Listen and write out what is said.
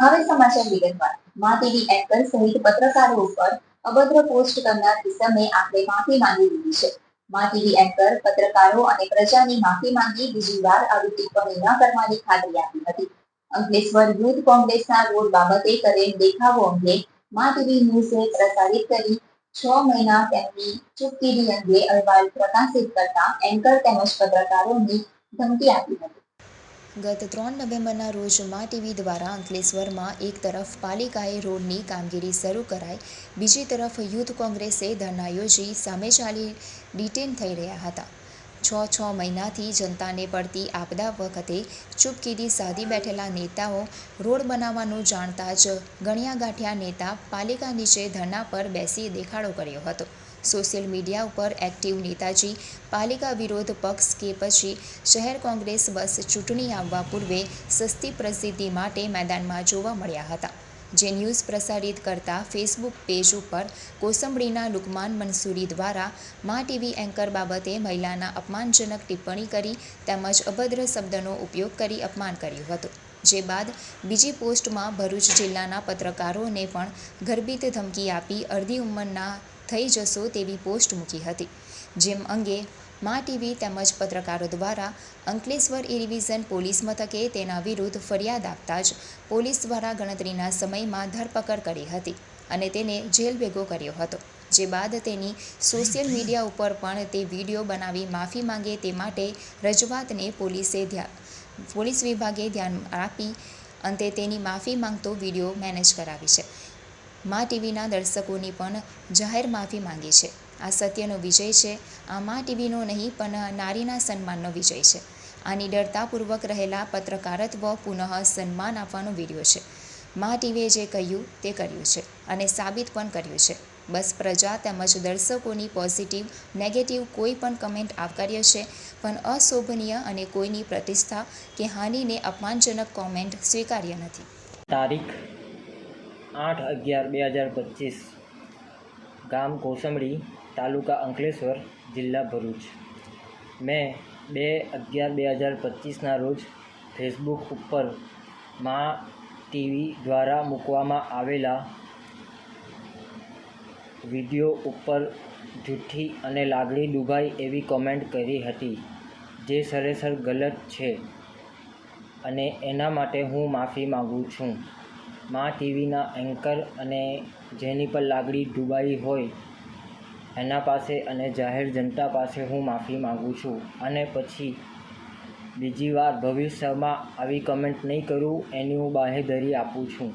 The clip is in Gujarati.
હવે સમાચાર વિગતવાર. માં ટીવી એન્કર સહિત પત્રકારો ઉપર અભદ્ર પોસ્ટ કરનાર કિસમે આપણે માફી માંગી લીધી છે. મા ટીવી એન્કર પત્રકારો અને પ્રજાની માફી માંગી બીજી વાર આવી ટિપ્પણી ન કરવાની ખાતરી આપી હતી. અંકલેશ્વર યુથ કોંગ્રેસના રોડ બાબતે કરેલ દેખાવો અંગે મા ટીવી ન્યૂઝે પ્રસારિત કરી છ મહિના તેમની ચૂપકીની અંગે અહેવાલ પ્રકાશિત કરતા એન્કર તેમજ પત્રકારોની ધમકી આપી હતી. ગત ત્રણ નવેમ્બરના રોજ મા ટીવી દ્વારા અંકલેશ્વરમાં એક તરફ પાલિકાએ રોડની કામગીરી શરૂ કરાઈ, બીજી તરફ યુથ કોંગ્રેસે ધરના યોજી સામે ચાલી ડિટેન થઈ રહ્યા હતા. છ છ મહિનાથી જનતાને પડતી આપદા વખતે ચૂપકીદી સાધી બેઠેલા નેતાઓ રોડ બનાવવાનું જાણતા જ ગણ્યા ગાંઠ્યા નેતા પાલિકા નીચે ધરના પર બેસી દેખાડો કર્યો હતો. સોશિયલ મીડિયા ઉપર એક્ટિવ નેતાજી, પાલિકા વિરોધ પક્ષ કે પછી શહેર કોંગ્રેસ બસ ચૂંટણી આવવા પૂર્વે સસ્તી પ્રસિદ્ધિ માટે મેદાનમાં જોવા મળ્યા હતા. જે ન્યૂઝ પ્રસારિત કરતા ફેસબુક પેજ ઉપર કોસંબડીના લુકમાન મંસૂરી દ્વારા મા ટીવી એન્કર બાબતે મહિલાના અપમાનજનક ટિપ્પણી કરી તેમજ અભદ્ર શબ્દનો ઉપયોગ કરી અપમાન કર્યું હતું. જે બાદ બીજી પોસ્ટમાં ભરૂચ જિલ્લાના પત્રકારોને પણ ગર્ભિત ધમકી આપી અડધી ઉંમરના થઈ જશો તેવી પોસ્ટ મૂકી હતી. જેમ અંગે મા ટીવી તેમજ પત્રકારો દ્વારા અંકલેશ્વર એ પોલીસ મથકે તેના વિરુદ્ધ ફરિયાદ આપતા જ પોલીસ દ્વારા ગણતરીના સમયમાં ધરપકડ કરી હતી અને તેને જેલ ભેગો કર્યો હતો. જે બાદ તેની સોશિયલ મીડિયા ઉપર પણ તે વીડિયો બનાવી માફી માંગે તે માટે રજૂઆતને પોલીસે ધ્યાન પોલીસ વિભાગે ધ્યાન આપી, અંતે તેની માફી માંગતો વીડિયો મેનેજ કરાવી છે. મા ટીવીના દર્શકોની પણ જાહેર માફી માંગી છે. આ સત્યનો વિજય છે. આ મા ટીવીનો નહીં, પણ નારીના સન્માનનો વિજય છે. આ નિડરતાપૂર્વક રહેલા પત્રકારત્વ પુનઃ સન્માન આપવાનો વીડિયો છે. મા ટીવીએ જે કહ્યું તે કર્યું છે અને સાબિત પણ કર્યું છે. બસ પ્રજા તેમજ દર્શકોની પોઝિટિવ, નેગેટિવ કોઈ પણ કમેન્ટ આવકાર્ય છે, પણ અશોભનીય અને કોઈની પ્રતિષ્ઠા કે હાનિને અપમાનજનક કોમેન્ટ સ્વીકાર્ય નથી. તારીખ આઠ અગિયાર બે હજાર પચીસ. ગામ કોસંબડી તાલુકા અંકલેશ્વર, જિલ્લા ભરૂચ. મેં બે અગિયાર બે હજાર પચીસના રોજ ફેસબુક ઉપર મા ટીવી દ્વારા મૂકવામાં આવેલા વીડિયો ઉપર જૂઠી અને લાગણી દુભાઈ એવી કોમેન્ટ કરી હતી, જે સરેસર ગલત છે અને એના માટે હું માફી માગું છું. મા ટીવીના એન્કર અને જેની પર લાગણી ડૂબાઈ હોય, એના પાસે અને જાહેર જનતા પાસે હું માફી માગું છું. અને પછી બીજી વાર ભવિષ્યમાં આવી કમેન્ટ નહીં કરું, એની હું બાહેધરી આપું છું.